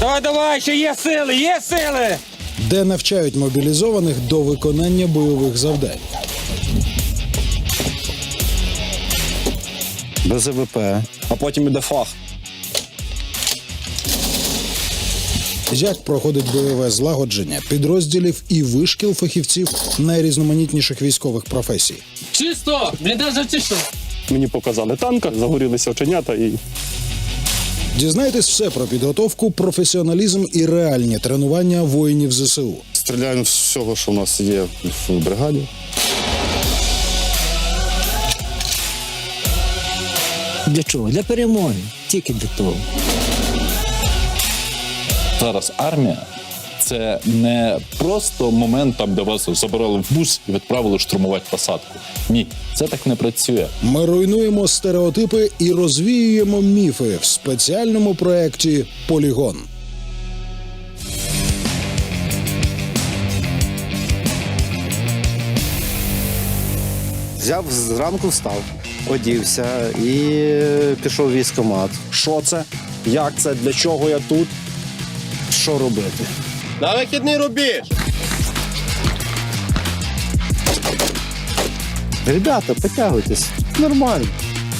Давай, давай, ще є сили, є сили! де навчають мобілізованих до виконання бойових завдань. Без ЕВП. а потім іде фах. Як проходить бойове злагодження підрозділів і вишкіл фахівців найрізноманітніших військових професій. Чисто! Бліндаж же чисто! Мені показали танка, загорілися оченята і Дізнайтесь все про підготовку, професіоналізм і реальні тренування воїнів ЗСУ. Стріляємо з всього, що в нас є в бригаді. Для чого? Для перемоги. Тільки для того. Зараз армія це не просто момент, там, де вас забрали в бус і відправили штурмувати посадку. Ні, це так не працює. Ми руйнуємо стереотипи і розвіюємо міфи в спеціальному проєкті Полігон. Взяв зранку встав, одівся і пішов в військкомат. що це, як це, для чого я тут. Що робити? На вихідний рубіж! Ребята, потягуйтесь. Нормально.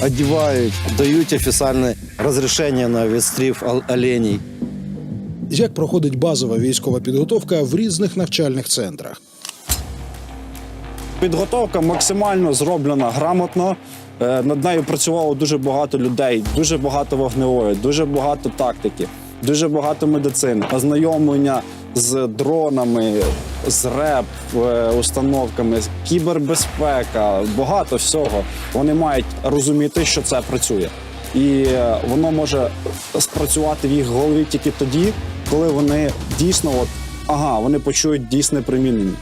Одівають, дають офіційне розрішення на відстрів ол- оленей. Як проходить базова військова підготовка в різних навчальних центрах? Підготовка максимально зроблена грамотно. Е, Над нею працювало дуже багато людей, дуже багато вогневої, дуже багато тактики, дуже багато медицини, ознайомлення з дронами, з реп е, установками, кібербезпека, багато всього. Вони мають розуміти, що це працює. І е, воно може спрацювати в їх голові тільки тоді, коли вони дійсно, от, ага, вони почують дійсне примінення.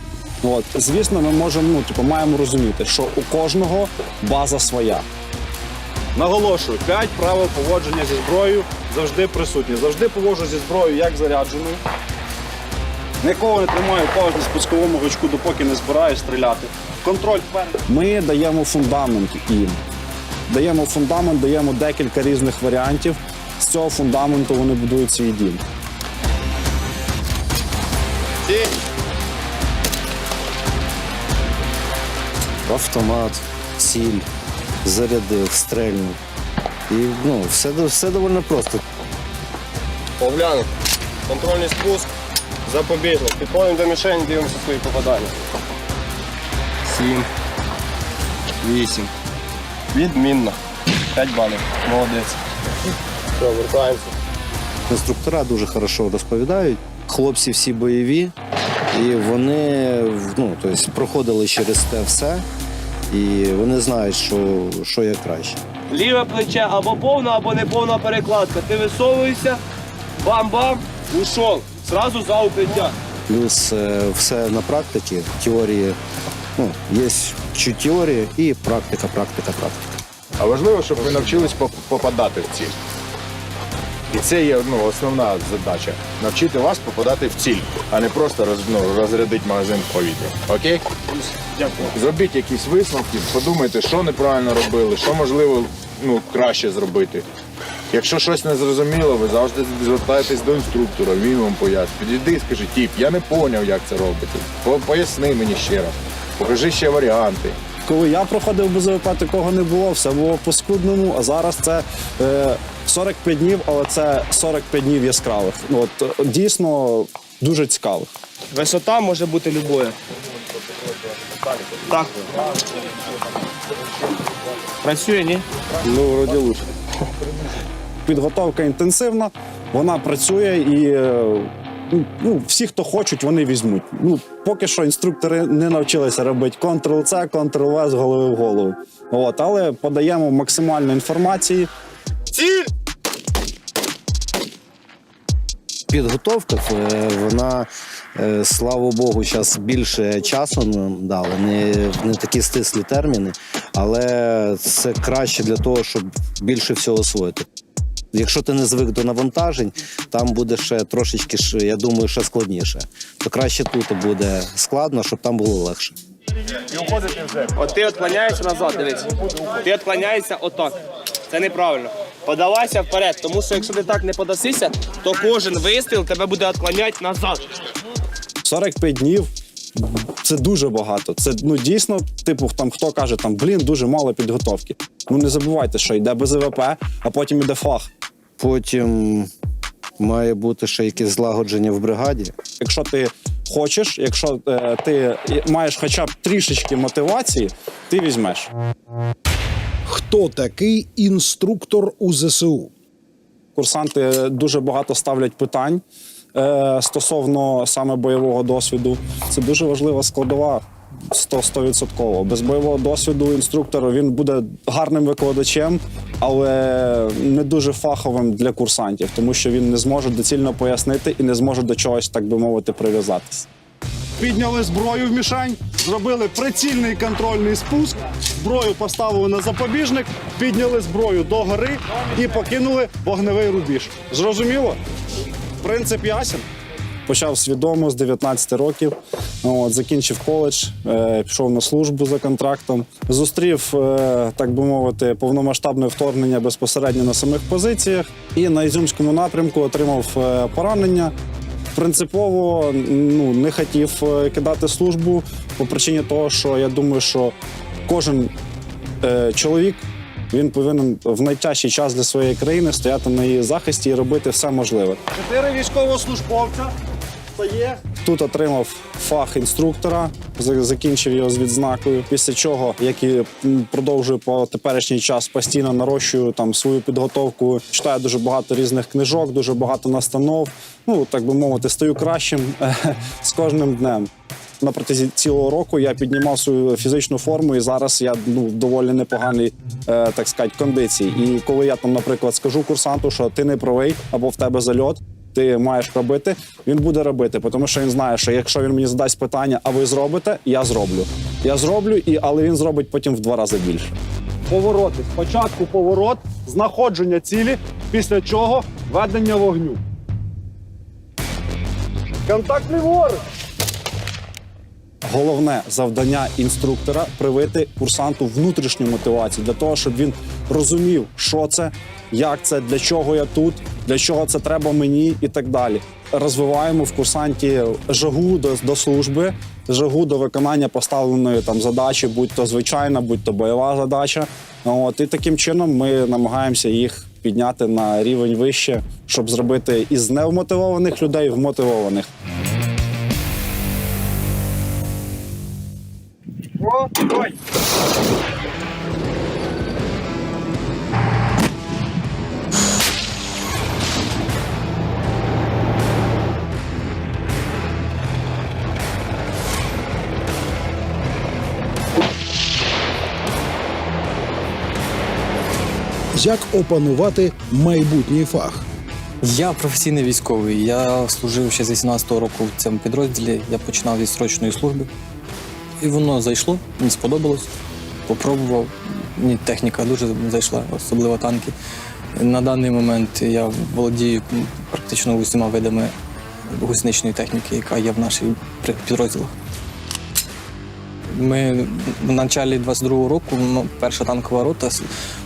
От, звісно, ми можемо, ну, типу, маємо розуміти, що у кожного база своя. Наголошую, п'ять правил поводження зі зброєю завжди присутні. Завжди поводжу зі зброєю як зарядженою. Нікого не тримаю пауз на спусковому гачку, допоки не збираю стріляти. Контроль вперед. Ми даємо фундамент їм. Даємо фундамент, даємо декілька різних варіантів. З цього фундаменту вони будують свій дім. Автомат, ціль, зарядив, стрельнув. І ну, все, все доволі просто. Поглянути. Контрольний спуск. Запобіжник. Підходимо до мішені, дивимося свої попадання. Сім. Вісім. Відмінно. П'ять балів. Молодець. Все, вертаємося. Інструктора дуже хорошо розповідають. Хлопці всі бойові, і вони ну, тобто, проходили через те все, і вони знають, що, що є краще. Ліве плече або повна, або не повна перекладка. Ти висовуєшся, бам-бам, ушов. Зразу за укриття. Плюс е, все на практиці, теорії, ну, є чуть теорія і практика, практика, практика. А важливо, щоб ви навчились попадати в ціль. І це є ну, основна задача навчити вас попадати в ціль, а не просто роз, ну, розрядити магазин в повітря. Окей? Дякую. Зробіть якісь висновки, подумайте, що неправильно робили, що можливо ну, краще зробити. Якщо щось не зрозуміло, ви завжди звертаєтесь до інструктора, він вам пояснить. Підійди і скажи, тіп, я не зрозумів, як це робити. Поясни мені ще раз. Покажи ще варіанти. Коли я проходив БЗВП, такого не було, все було по скудному, а зараз це е, 45 днів, але це 45 днів яскравих. Ну, От, е, дійсно дуже цікавих. Висота може бути любою. Так. Працює, ні? Ну, вроді лучше. Підготовка інтенсивна, вона працює і е, ну, всі, хто хочуть, вони візьмуть. Ну, поки що інструктори не навчилися робити Ctrl-C, Ctrl-V з голови в голову. От, але подаємо максимально інформації. Підготовка, е, вона, е, слава Богу, зараз більше часу нам дали, не, не такі стислі терміни, але це краще для того, щоб більше всього освоїти. Якщо ти не звик до навантажень, там буде ще трошечки, ж, я думаю, ще складніше. То краще тут буде складно, щоб там було легше. От ти відклоняєшся назад, дивись. Ти відклоняєшся отак. Це неправильно. подавайся вперед, тому що якщо ти так не подасися, то кожен вистріл тебе буде відклоняти назад. 45 днів це дуже багато. Це ну дійсно, типу, там хто каже, там блін, дуже мало підготовки. Ну не забувайте, що йде БЗВП, а потім іде фах. Потім має бути ще якесь злагодження в бригаді. Якщо ти хочеш, якщо е, ти маєш хоча б трішечки мотивації, ти візьмеш. Хто такий інструктор у ЗСУ? Курсанти дуже багато ставлять питань е, стосовно саме бойового досвіду. Це дуже важлива складова. 100 100%. Без бойового досвіду інструктор він буде гарним викладачем, але не дуже фаховим для курсантів, тому що він не зможе доцільно пояснити і не зможе до чогось, так би мовити, прив'язатися. Підняли зброю в мішень, зробили прицільний контрольний спуск, зброю поставили на запобіжник, підняли зброю до гори і покинули вогневий рубіж. Зрозуміло? Принцип ясен. Почав свідомо з 19 років. От, закінчив коледж, е, пішов на службу за контрактом. Зустрів, е, так би мовити, повномасштабне вторгнення безпосередньо на самих позиціях. І на Ізюмському напрямку отримав е, поранення. Принципово ну, не хотів е, кидати службу по причині того, що я думаю, що кожен е, чоловік він повинен в найтяжчий час для своєї країни стояти на її захисті і робити все можливе. Чотири військовослужбовця стає Тут отримав фах інструктора, закінчив його з відзнакою. Після чого, як і продовжую по теперішній час, постійно нарощую там свою підготовку. Читаю дуже багато різних книжок, дуже багато настанов. Ну так би мовити, стаю кращим з кожним днем. На протязі цілого року я піднімав свою фізичну форму, і зараз я ну доволі непоганій, е, так сказати, кондиції. І коли я там, наприклад, скажу курсанту, що ти не правий або в тебе зальот, ти маєш робити, він буде робити, тому що він знає, що якщо він мені задасть питання, а ви зробите, я зроблю. Я зроблю, і але він зробить потім в два рази більше. повороти. Спочатку поворот, знаходження цілі, після чого ведення вогню. Контакт ліворуч. Головне завдання інструктора привити курсанту внутрішню мотивацію для того, щоб він розумів, що це, як це, для чого я тут, для чого це треба мені і так далі. Розвиваємо в курсанті жагу до, до служби, жагу до виконання поставленої там задачі, будь то звичайна, будь то бойова задача. От і таким чином ми намагаємося їх підняти на рівень вище, щоб зробити із невмотивованих людей вмотивованих. Як опанувати майбутній фах? Я професійний військовий. Я служив ще з 18-го року в цьому підрозділі. Я починав зі срочної служби. І воно зайшло, мені сподобалось. Попробував. Мені техніка дуже зайшла, особливо танки. На даний момент я володію практично усіма видами гусеничної техніки, яка є в нашій підрозділах. Ми в началі 22-го року, ну, перша танкова рота,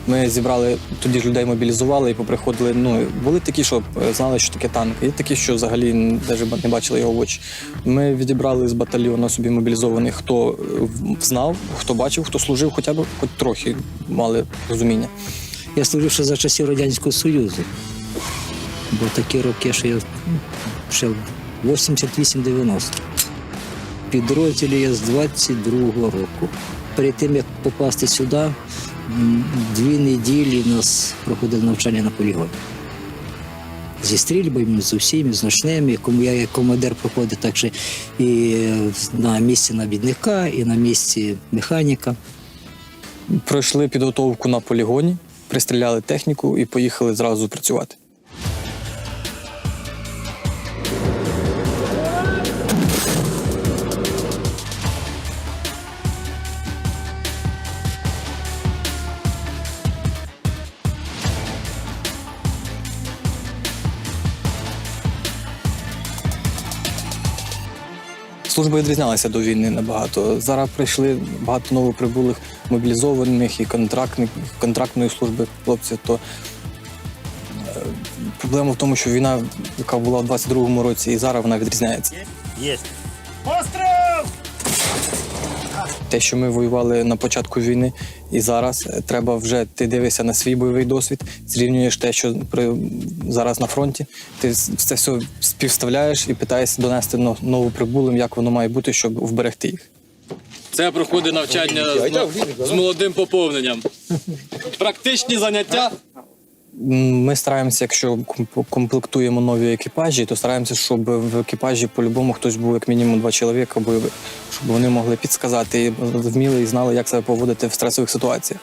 ми зібрали тоді ж людей мобілізували і поприходили. Ну були такі, що е, знали, що таке танк, і такі, що взагалі навіть не бачили його в очі. Ми відібрали з батальйону собі мобілізованих, хто е, знав, хто бачив, хто служив, хоча б хоч трохи мали розуміння. Я служив ще за часів Радянського Союзу. Бо такі роки, що я ще 88-90. Підрозділі я з 22-го року. Перед тим, як попасти сюди, дві неділі нас проходили навчання на полігоні. Зі стрільбами, з усіми, з ночними. Кому я як командир проходив так же і на місці навідника, і на місці механіка. Пройшли підготовку на полігоні, пристріляли техніку і поїхали зразу працювати. Служба відрізнялася до війни набагато. Зараз прийшли багато новоприбулих мобілізованих і контрактної служби хлопців. То Проблема в тому, що війна, яка була в 22-му році, і зараз вона відрізняється. Те, що ми воювали на початку війни, і зараз е, треба вже ти дивишся на свій бойовий досвід, зрівнюєш те, що при зараз на фронті. Ти це все співставляєш і питаєшся донести но- новоприбулим, як воно має бути, щоб вберегти їх. Це проходить навчання з, з молодим поповненням. Практичні заняття. Ми стараємося, якщо комплектуємо нові екіпажі, то стараємося, щоб в екіпажі по-любому хтось був як мінімум два чоловіка бойових, щоб вони могли підсказати, і вміли і знали, як себе поводити в стресових ситуаціях.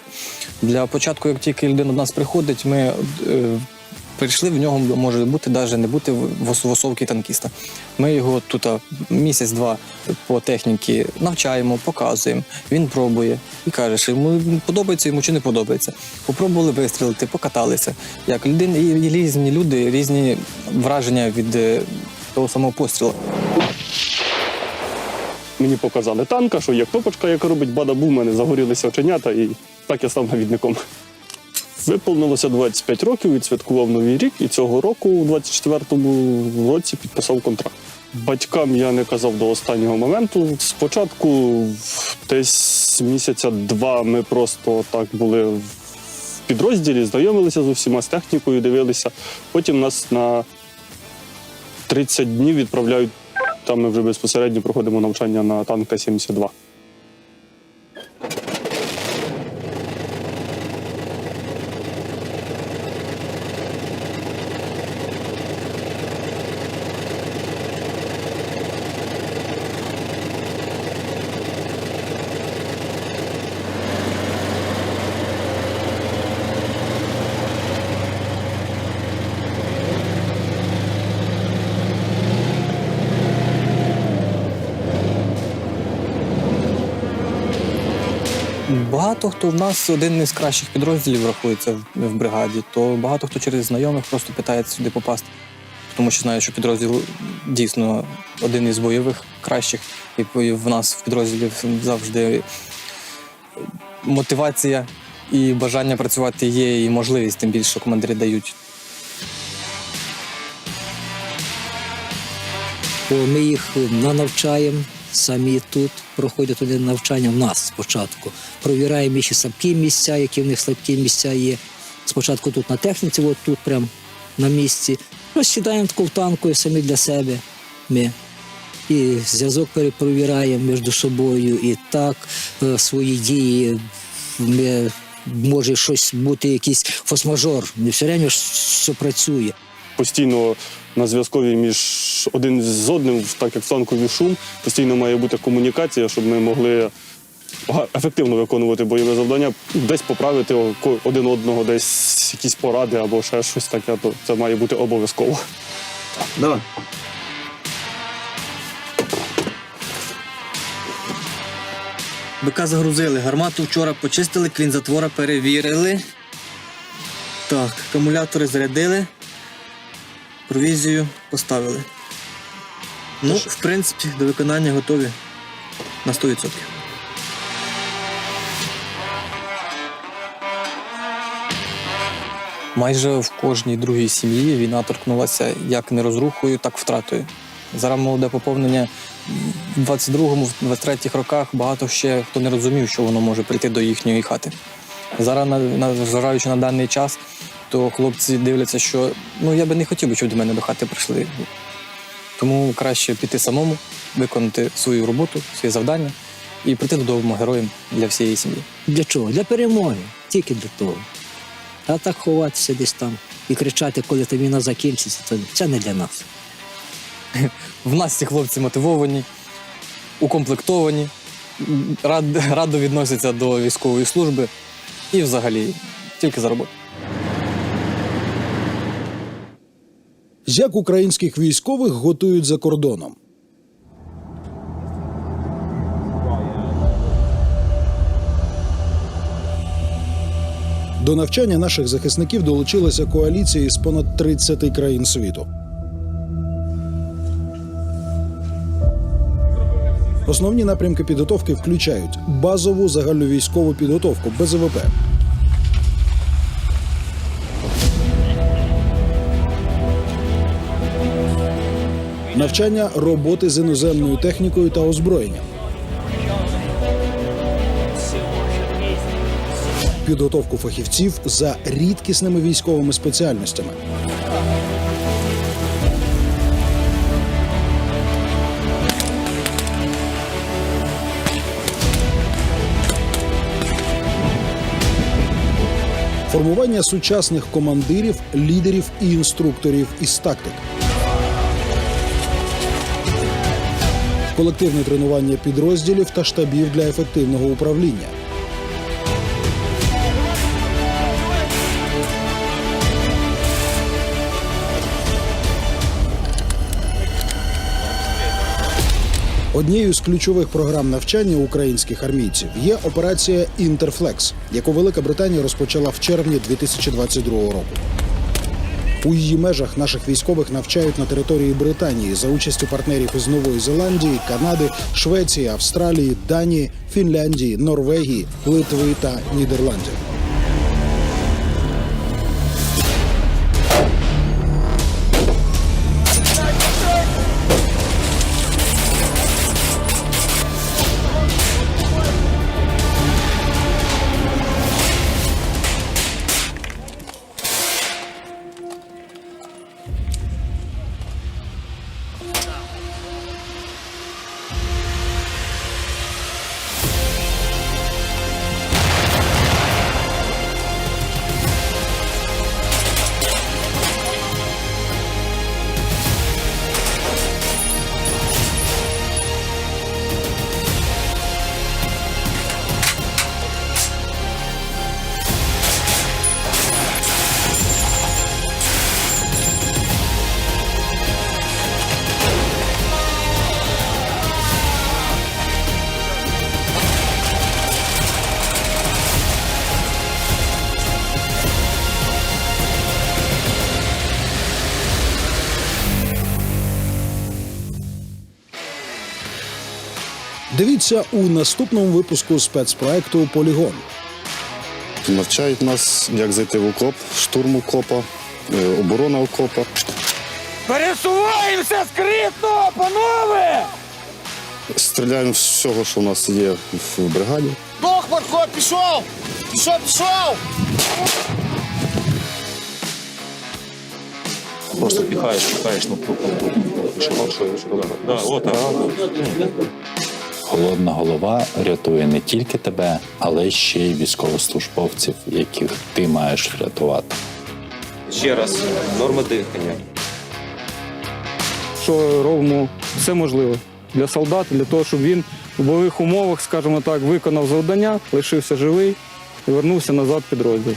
Для початку, як тільки людина до нас приходить, ми е, прийшли, в нього може бути навіть не бути вос- восовки танкіста. Ми його тут місяць-два по техніці навчаємо, показуємо. Він пробує і каже, що йому подобається йому чи не подобається. Попробували вистрілити, покаталися. Як людини і різні люди, різні враження від е, того самого пострілу. Мені показали танка, що є кнопочка, яка робить бадабу, в мене загорілися оченята, і так я став навідником. Виповнилося 25 років, відсвяткував новий рік, і цього року, у 24-му році, підписав контракт. Батькам я не казав до останнього моменту. Спочатку десь місяця два ми просто так були в підрозділі, знайомилися з усіма з технікою, дивилися. Потім нас на 30 днів відправляють. Там ми вже безпосередньо проходимо навчання на танка 72. Багато хто в нас один із кращих підрозділів рахується в, бригаді, то багато хто через знайомих просто питається сюди попасти. Тому що знаю, що підрозділ дійсно один із бойових кращих, і в нас в підрозділі завжди мотивація і бажання працювати є, і можливість, тим більше командири дають. Ми їх навчаємо самі тут, проходять один навчання в нас спочатку. Провіраємо і слабкі місця, які в них слабкі місця є. Спочатку тут на техніці, от тут прям на місці. Розсідаємо таку танку самі для себе. Ми. І зв'язок перепровіраємо між собою, і так е, свої дії. Ми, може щось бути, якийсь фосмажор. Не все время все працює. Постійно на зв'язкові між один з одним, так як в танковий шум, постійно має бути комунікація, щоб ми могли ефективно виконувати бойове завдання, десь поправити один одного, десь якісь поради або ще щось таке, то це має бути обов'язково. Давай. БК загрузили, гармату вчора почистили, клін затвора перевірили. Так, акумулятори зарядили, провізію поставили. Ну, в принципі, до виконання готові на 100%. Майже в кожній другій сім'ї війна торкнулася як не розрухою, так втратою. Зараз молоде поповнення в 22-му, в 23-х роках багато ще хто не розумів, що воно може прийти до їхньої хати. Зараз, зважаючи на даний час, то хлопці дивляться, що ну я би не хотів би, щоб до мене до хати прийшли. Тому краще піти самому, виконати свою роботу, своє завдання і прийти додому героєм для всієї сім'ї. Для чого? Для перемоги. Тільки для того. А так ховатися десь там і кричати, коли та війна закінчиться, то це не для нас. В нас ці хлопці мотивовані, укомплектовані, рад, радо відносяться до військової служби і взагалі тільки за роботу. Як українських військових готують за кордоном? До навчання наших захисників долучилася коаліція із понад 30 країн світу. Основні напрямки підготовки включають базову загальновійськову підготовку БЗВП, навчання роботи з іноземною технікою та озброєнням. Підготовку фахівців за рідкісними військовими спеціальностями. формування сучасних командирів, лідерів і інструкторів із тактик. Колективне тренування підрозділів та штабів для ефективного управління. Однією з ключових програм навчання українських армійців є операція Інтерфлекс, яку Велика Британія розпочала в червні 2022 року. У її межах наших військових навчають на території Британії за участю партнерів із Нової Зеландії, Канади, Швеції, Австралії, Данії, Фінляндії, Норвегії, Литви та Нідерландів. Дивіться у наступному випуску спецпроекту Полігон. Навчають нас, як зайти в окоп, штурм окопа, е, оборона окопа. Пересуваємося скритно, панове! Стріляємо з всього, що в нас є в бригаді. Бог, Марко, пішов! Пішов, пішов! Просто піхаєш, піхаєш, ну да, отак. Холодна голова рятує не тільки тебе, але ще й військовослужбовців, яких ти маєш врятувати. Ще раз, норма дихання. Що робимо все можливе для солдата, для того, щоб він в бойових умовах, скажімо так, виконав завдання, лишився живий і вернувся назад в підрозділ.